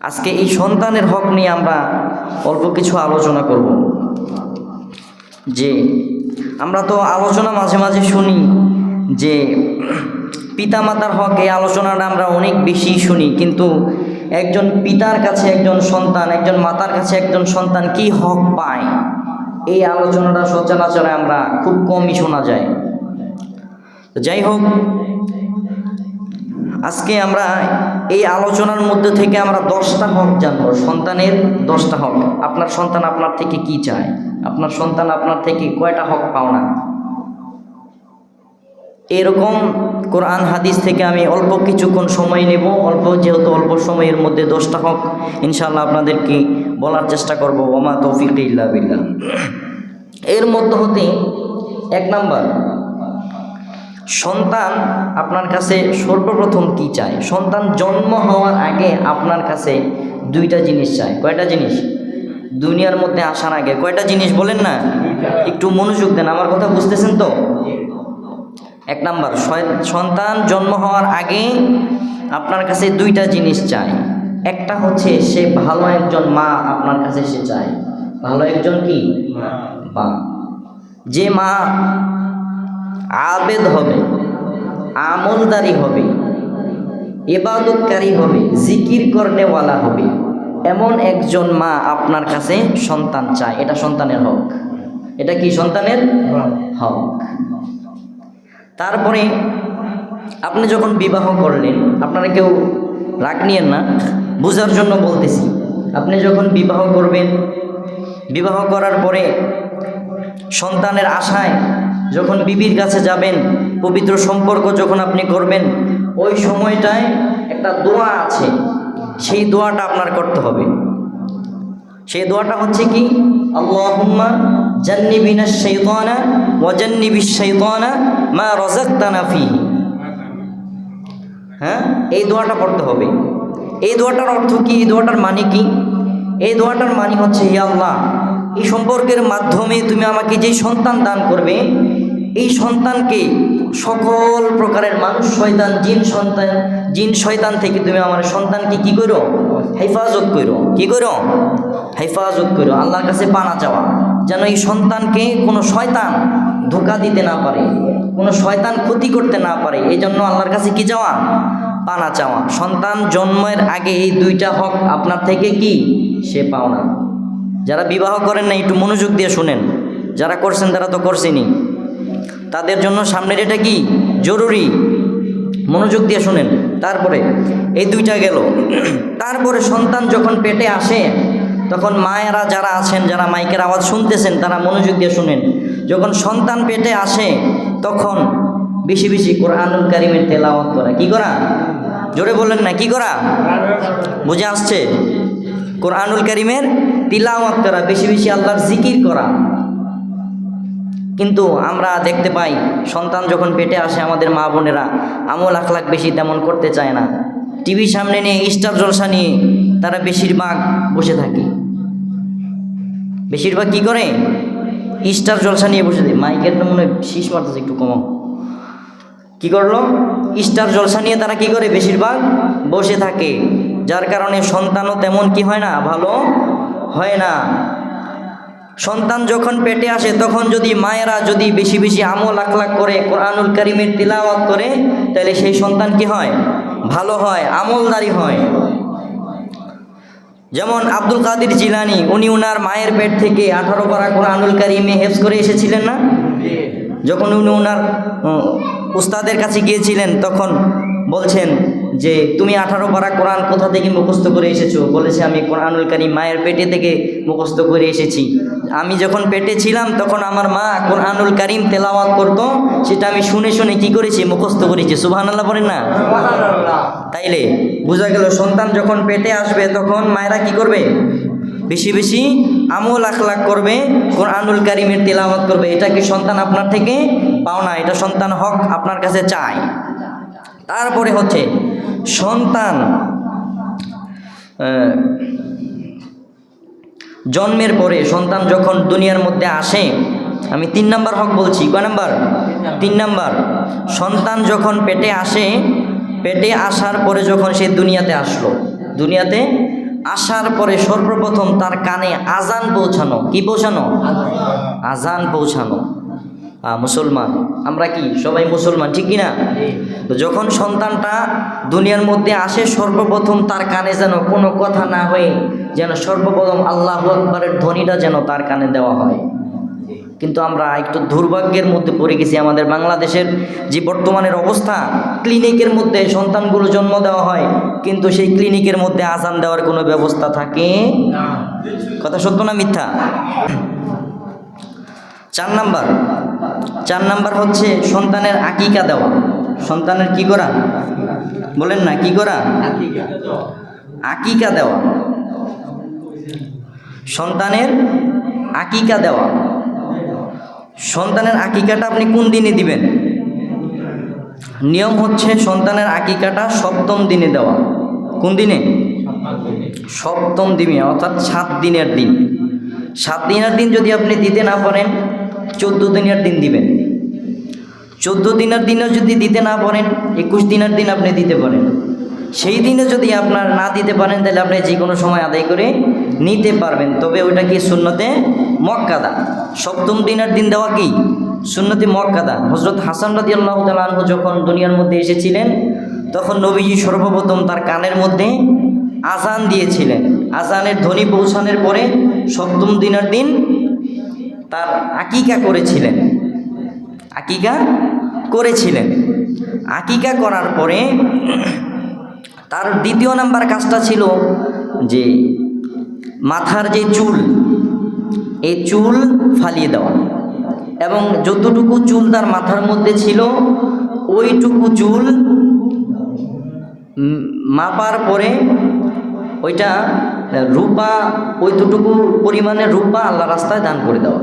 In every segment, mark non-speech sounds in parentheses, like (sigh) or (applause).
আজকে এই সন্তানের হক নিয়ে আমরা অল্প কিছু আলোচনা করব। যে আমরা তো আলোচনা মাঝে মাঝে শুনি যে পিতামাতার হক এই আলোচনাটা আমরা অনেক বেশি শুনি, কিন্তু একজন পিতার কাছে একজন সন্তান, একজন মাতার কাছে একজন সন্তান কি হক পায়? এই আলোচনাটা সচরাচরে আমরা খুব কমই শোনা যায়। যাই হোক আজকে আমরা এই আলোচনার মধ্যে থেকে আমরা দশটা হক জানব। সন্তানের দশটা হক। আপনার সন্তান আপনার থেকে কি চায়? আপনার সন্তান আপনার থেকে কয়টা হক পাওনা? এরকম কোরআন হাদিস থেকে আমি অল্প কিছুক্ষণ সময় নেব। অল্প যেহেতু অল্প সময়ের মধ্যে দশটা হক ইনশাল্লাহ আপনাদেরকে বলার চেষ্টা করব। ওমা তৌফিক ইল্লা বিল্লাহ। এর মধ্যে হতে এক নাম্বার সন্তান আপনার কাছে সর্বপ্রথম কি চায়? সন্তান জন্ম হওয়ার আগে আপনার কাছে দুইটা জিনিস চায়। কয়টা জিনিস? দুনিয়ার মধ্যে আসার আগে। কয়টা জিনিস বলেন না? একটু মনোযোগ দেন আমার কথা বুঝতেছেন তো? এক নাম্বার সন্তান জন্ম হওয়ার আগে আপনার কাছে দুইটা জিনিস চায়। একটা হচ্ছে সে ভালো একজন মা আপনার কাছে সে চায়। ভালো একজন কি? মা। যে মা আবেদ হবে, আমলদারি হবে এবাদতকারী হবে, জিকির করনেওয়ালা হবে। এমন একজন মা আপনার কাছে সন্তান চায়, এটা সন্তানের হক। এটা কি সন্তানের? হক। তারপরে আপনি যখন বিবাহ করলেন, আপনারা কেউ রাগ নিয়েন না, বোঝার জন্য বলতেছি, আপনি যখন বিবাহ করবেন, বিবাহ করার পরে সন্তানের আশায় যখন বিবির কাছে যাবেন, পবিত্র সম্পর্ক যখন আপনি করবেন, ওই সময়টায় একটা দোয়া আছে। সেই দোয়াটা আপনার করতে হবে। সেই দোয়াটা হচ্ছে কি? আল্লাহুম্মা জান্নিবিনা শাইতানা ওয়া জান্নিবিশ মা রাযাকতানা হ্যাঁ? এই দোয়াটা পড়তে হবে। এই দোয়াটার অর্থ কি? এই দোয়াটার মানে কি? এই দোয়াটার মানে হচ্ছে, হে আল্লাহ, এই সম্পর্কের মাধ্যমে তুমি আমাকে যেই সন্তান দান করবে এই সন্তানকে সকল প্রকারের মানুষ, শয়তান, জিন, সন্তান, জিন, শয়তান থেকে তুমি আমার সন্তানকে কি করো? হেফাজত করো। কি করো? হেফাজত করো। আল্লাহর কাছে পানা চাওয়া। যেন এই সন্তানকে কোনো শয়তান ধোকা দিতে না পারে, কোনো শয়তান ক্ষতি করতে না পারে। এই জন্য আল্লাহর কাছে কি চাওয়া? পানা চাওয়া। সন্তান জন্মের আগে এই দুইটা হক আপনার থেকে কি? সে পাওনা। যারা বিবাহ করেন না একটু মনোযোগ দিয়ে শুনেন। যারা করছেন, তারা তো করছেনই। তাদের জন্য সামনের এটা কি? জরুরি। মনোযোগ দিয়ে শুনেন। তারপরে, এই দুইটা গেল। (clears throat) তারপরে সন্তান যখন পেটে আসে, তখন মায়েরা যারা আছেন, যারা মাইকের আওয়াজ শুনতেছেন, তারা মনোযোগ দিয়ে শুনেন। যখন সন্তান পেটে আসে, তখন বেশি বেশি কোরআনুল কারিমের তেলাওয়াত করা। কি করা? জোরে বললেন না, কি করা? বুঝে আসছে? কোরআনুল কারিমের তিলাওয়াত করা, বেশি বেশি আল্লাহর জিকির করা। কিন্তু আমরা দেখতে পাই, সন্তান যখন পেটে আসে আমাদের মা বোনেরা, আমল আখলাখ বেশি তেমন করতে চায় না। টিভির সামনে নিয়ে স্টার জলসা নিয়ে তারা বেশিরভাগ বসে থাকে। বেশিরভাগ কি করে? স্টার জলসা নিয়ে বসে থাকে। মাইকের তো মনে হয় শীষ মারতেছে একটু কমাও। কি করল? স্টার জলসা নিয়ে তারা কি করে? বেশিরভাগ বসে থাকে। যার কারণে সন্তানও তেমন কি হয় না? ভালো হয় না। সন্তান যখন পেটে আসে, তখন যদি মায়েরা যদি বেশি বেশি আমল আখলাক করে, কোরআনুল করিমের তিলাওয়াত করে, তাহলে সেই সন্তান কি হয়? ভালো হয়, আমলদারি হয়। যেমন আব্দুল কাদির জিলানি, উনি উনার মায়ের পেট থেকে আঠারো পারা কোরআনুল কারিমে হেফস করে এসেছিলেন না? যখন উনি ওনার উস্তাদের কাছে গিয়েছিলেন, তখন বলছেন যে, তুমি আঠারো পারা কোরআন কোথা থেকে মুখস্থ করে এসেছ? বলেছে, আমি কোরআনুল কারিম মায়ের পেটে থেকে মুখস্থ করে এসেছি। আমি যখন পেটে ছিলাম তখন আমার মা কোরআনুল কারিম তেলাওয়াত করতো। সেটা আমি শুনে শুনে কি করেছি? মুখস্থ করেছি। সুবহানাল্লাহ বলেন না? তাইলে বোঝা গেল সন্তান যখন পেটে আসবে তখন মায়েরা কি করবে? বেশি বেশি আমল আখলাখ করবে কোরআনুল কারিমের তেলাওয়াত করবে। এটা কি সন্তান আপনার থেকে? পাও না এটা সন্তান হক আপনার কাছে চায়। তারপরে হচ্ছে সন্তান জন্মের পরে সন্তান যখন দুনিয়ার মধ্যে আসে, আমি তিন নাম্বার হক বলছি, কয় নাম্বার? তিন নাম্বার। সন্তান যখন পেটে আসে, পেটে আসার পরে যখন সে দুনিয়াতে আসলো, দুনিয়াতে আসার পরে সর্বপ্রথম তার কানে আজান পৌঁছানো, কি পৌঁছানো? আজান পৌঁছানো। মুসলমান, আমরা কি সবাই মুসলমান, ঠিক কিনা? তো যখন সন্তানটা দুনিয়ার মধ্যে আসে সর্বপ্রথম তার কানে যেন কোনো কথা না হয়ে যেন সর্বপ্রথম আল্লাহ আকবরের ধ্বনিটা যেন তার কানে দেওয়া হয়। কিন্তু আমরা একটু দুর্ভাগ্যের মধ্যে পড়ে গেছি আমাদের বাংলাদেশের যে বর্তমানের অবস্থা ক্লিনিকের মধ্যে সন্তানগুলো জন্ম দেওয়া হয় কিন্তু সেই ক্লিনিকের মধ্যে আজান দেওয়ার কোনো ব্যবস্থা থাকে? কথা সত্য না মিথ্যা? চার নাম্বার। চার নাম্বার হচ্ছে সন্তানের আকিকা দেওয়া। সন্তানের কি করা? বলেন না কি করা? আকিকা। দেওয়া। সন্তানের আকিকা দেওয়া। সন্তানের আকিকাটা আপনি কোন দিনে দিবেন? নিয়ম হচ্ছে সন্তানের আকিকাটা সপ্তম দিনে দেওয়া। কোন দিনে? সপ্তম দিনে অর্থাৎ সাত দিনের দিন। সাত দিনের দিন যদি আপনি দিতে না পারেন চোদ্দ দিনের দিন দিবেন। চোদ্দ দিনের দিনও যদি দিতে না পারেন, একুশ দিনের দিন আপনি দিতে পারেন। সেই দিনে যদি আপনার না দিতে পারেন, তাহলে আপনি যে কোনো সময় আদায় করে নিতে পারবেন। তবে ওইটা কি শূন্যতে মক্কাদা? সপ্তম দিনের দিন দেওয়া কি? শূন্যতে মক্কাদা। হজরত হাসান রাদি আল্লাহ তালু যখন দুনিয়ার মধ্যে এসেছিলেন, তখন নবীজি সর্বপ্রথম তার কানের মধ্যে আজান দিয়েছিলেন। আজানের ধ্বনি পৌঁছানোর পরে সপ্তম দিনের দিন তার আকিকা করেছিলেন। আকিকা করেছিলেন। আকিকা করার পরে তার দ্বিতীয় নাম্বার কাজটা ছিল যে মাথার যে চুল, এই চুল ফালিয়ে দেওয়া এবং যতটুকু চুল তার মাথার মধ্যে ছিল, ওইটুকু চুল মাপার পরে ওইটা রূপা, ওইটুকু পরিমাণে রূপা আল্লাহ রাস্তায় দান করে দেওয়া।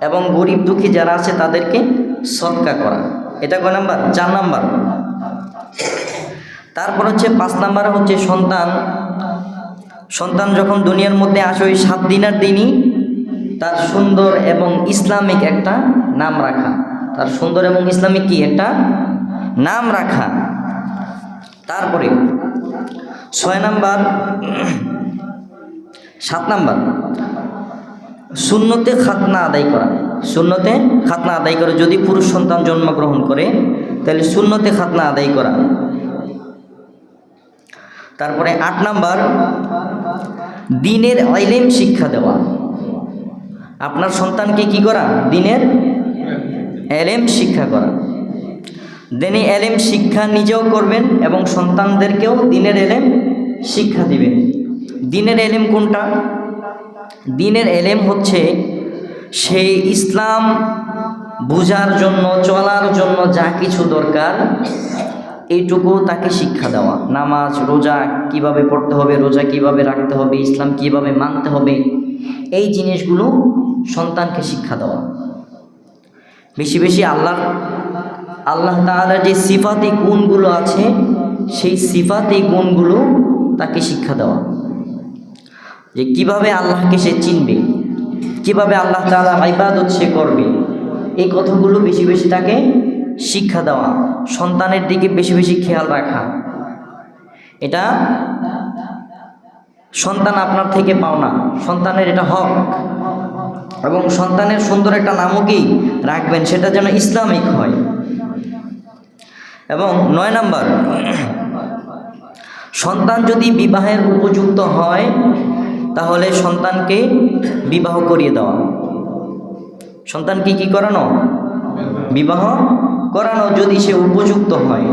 এবং গরিব দুঃখী যারা আছে তাদেরকে সৎকা করা। এটা কয় নাম্বার? চার নাম্বার। তারপর হচ্ছে পাঁচ নাম্বার হচ্ছে সন্তান। সন্তান যখন দুনিয়ার মধ্যে আসে, ওই সাত দিনের দিনই তার সুন্দর এবং ইসলামিক একটা নাম রাখা। তার সুন্দর এবং ইসলামিক কি? একটা নাম রাখা। তারপরে ছয় নাম্বার, সাত নাম্বার। শূন্যতে খাতনা আদায় করা। শূন্যতে খাতনা আদায় করে যদি পুরুষ সন্তান জন্মগ্রহণ করে, তাহলে শূন্যতে খাতনা আদায় করা। তারপরে আট নাম্বার, দিনের আইলেম শিক্ষা দেওয়া। আপনার সন্তানকে কি করা? দিনের এলেম শিক্ষা করা। দিনে এলেম শিক্ষা নিজেও করবেন এবং সন্তানদেরকেও দিনের এলেম শিক্ষা দিবেন। দিনের এলেম কোনটা? দিনের এলেম হচ্ছে সেই ইসলাম বোঝার জন্য, চলার জন্য যা কিছু দরকার, এইটুকু তাকে শিক্ষা দেওয়া। নামাজ, রোজা কীভাবে পড়তে হবে, রোজা কীভাবে রাখতে হবে, ইসলাম কীভাবে মানতে হবে, এই জিনিসগুলো সন্তানকে শিক্ষা দেওয়া। বেশি বেশি আল্লাহ আল্লাহ তাআলার যে সিফাতি গুণগুলো আছে, সেই সিফাতি গুণগুলো তাকে শিক্ষা দেওয়া। যে কীভাবে আল্লাহকে সে চিনবে? কীভাবে আল্লাহ তাআলা ইবাদত সে করবে? এই কথাগুলো বেশি বেশি তাকে শিক্ষা দেওয়া, সন্তানের দিকে বেশি বেশি খেয়াল রাখা। এটা সন্তান আপনার থেকে পাওনা, সন্তানের এটা হক। এবং সন্তানের সুন্দর একটা নামও কি রাখবেন, সেটা যেন ইসলামিক হয়। এবং নয় নাম্বার, সন্তান যদি বিবাহের উপযুক্ত হয় তাহলে সন্তানকে বিবাহ করিয়ে দেওয়া। সন্তানকে কি করানো? বিবাহ করানো যদি সে উপযুক্ত হয়।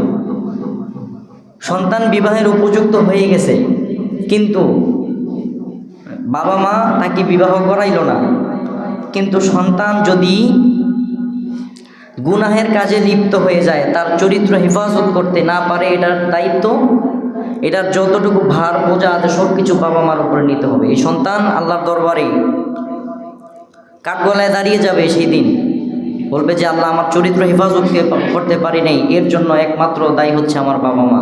সন্তান বিবাহের উপযুক্ত হয়ে গেছে, কিন্তু বাবা মা তাকে বিবাহ করাইল না। কিন্তু সন্তান যদি গুনাহের কাজে লিপ্ত হয়ে যায়, তার চরিত্র হেফাজত করতে না পারে, এটার দায়িত্ব এটার যতটুকু ভার, বোঝা আছে সব কিছু বাবা মার উপরে নিতে হবে। এই সন্তান আল্লাহর দরবারে কাঠগলায় দাঁড়িয়ে যাবে সেই দিন। বলবে যে, আল্লাহ, আমার চরিত্র হেফাজতকে করতে পারি নাই। এর জন্য একমাত্র দায়ী হচ্ছে আমার বাবা মা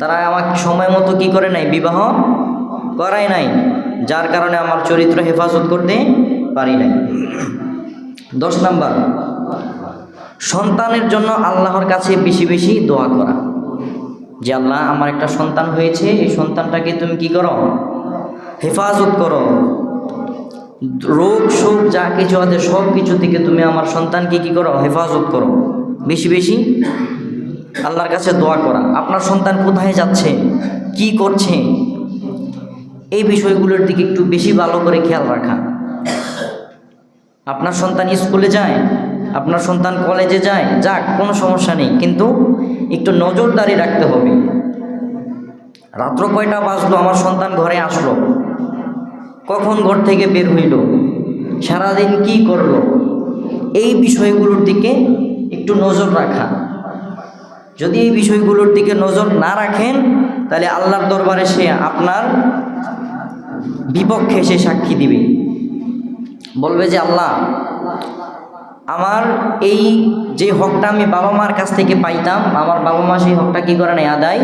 তারা আমাকে সময় মতো কী করে নাই? বিবাহ করাই নাই, যার কারণে আমার চরিত্র হেফাজত করতে পারি নাই। দশ নাম্বার, সন্তানের জন্য আল্লাহর কাছে বেশি বেশি দোয়া করা। যে আল্লাহ আমার একটা সন্তান হয়েছে, এই সন্তানটাকে তুমি কি করো? হেফাজত করো। রোগ, শোক, যা কিছু আছে, সব কিছু থেকে তুমি আমার সন্তানকে কি করো? হেফাজত করো। বেশি বেশি আল্লাহর কাছে দোয়া করা। আপনার সন্তান কোথায় যাচ্ছে? কি করছে? এই বিষয়গুলোর দিকে একটু বেশি ভালো করে খেয়াল রাখা। আপনার সন্তান স্কুলে যায় আপনার সন্তান কলেজে যায়, যাক, কোনো সমস্যা নেই, কিন্তু একটু নজরদারি রাখতে হবে। রাত্র কয়টা বাজলো? আমার সন্তান ঘরে আসলো। কখন ঘর থেকে বের হইল? সারাদিন কি করল? এই বিষয়গুলোর দিকে একটু নজর রাখা। যদি এই বিষয়গুলোর দিকে নজর না রাখেন, তাহলে আল্লাহর দরবারে সে আপনার বিপক্ষে সে সাক্ষী দিবে। বলবে যে, আল্লাহ আমার এই যে হকটা আমি বাবা মার কাছ থেকে পাইতাম, আমার বাবা মা সেই হকটা কী করে নাই, আদায়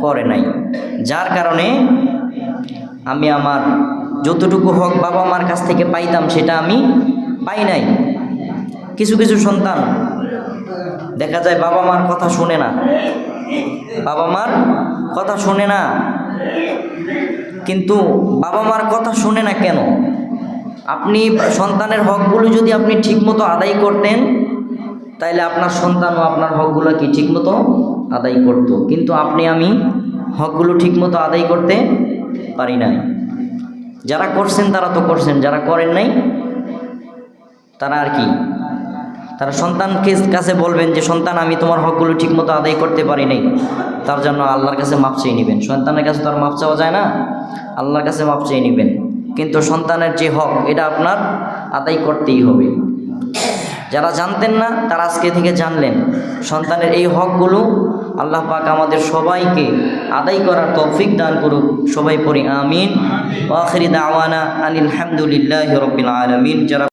করে নাই। যার কারণে আমি আমার যতটুকু হক বাবা মার কাছ থেকে পাইতাম, সেটা আমি পাই নাই। কিছু কিছু সন্তান, দেখা যায় বাবা মার কথা শোনে না। বাবা মার কথা শোনে না। কিন্তু বাবা মার কথা শোনে না কেন? আপনি সন্তানের হকগুলো যদি আপনি ঠিকমতো আদায় করতেন, তাইলে আপনার সন্তানও আপনার হকগুলো কি ঠিকমতো আদায় করতো? কিন্তু আপনি, আমি হকগুলো ঠিকমতো আদায় করতে পারি নাই। যারা করছেন তারা তো করছেন, যারা করেন নাই, তারা আর কি? তারা সন্তানকে কাছে বলবেন যে, সন্তান, আমি তোমার হকগুলো ঠিকমতো আদায় করতে পারি নাই। তার জন্য আল্লাহর কাছে মাপ চেয়ে নেবেন। সন্তানের কাছে তো আর মাপ চাওয়া যায় না। আল্লাহর কাছে মাপ চেয়ে নেবেন। কিন্তু সন্তানের যে হক, এটা আপনার আদায় করতেই হবে। যারা জানতেন না, তারা আজকে থেকে জানলেন, সন্তানের এই হকগুলো আল্লাহ পাক আমাদের সবাইকে আদায় করার তৌফিক দান করুক। সবাই পড়ি আমিন। ওয়াখিরি দাওয়ানা আনিল হামদুলিল্লাহ রবিল আলমিন। যারা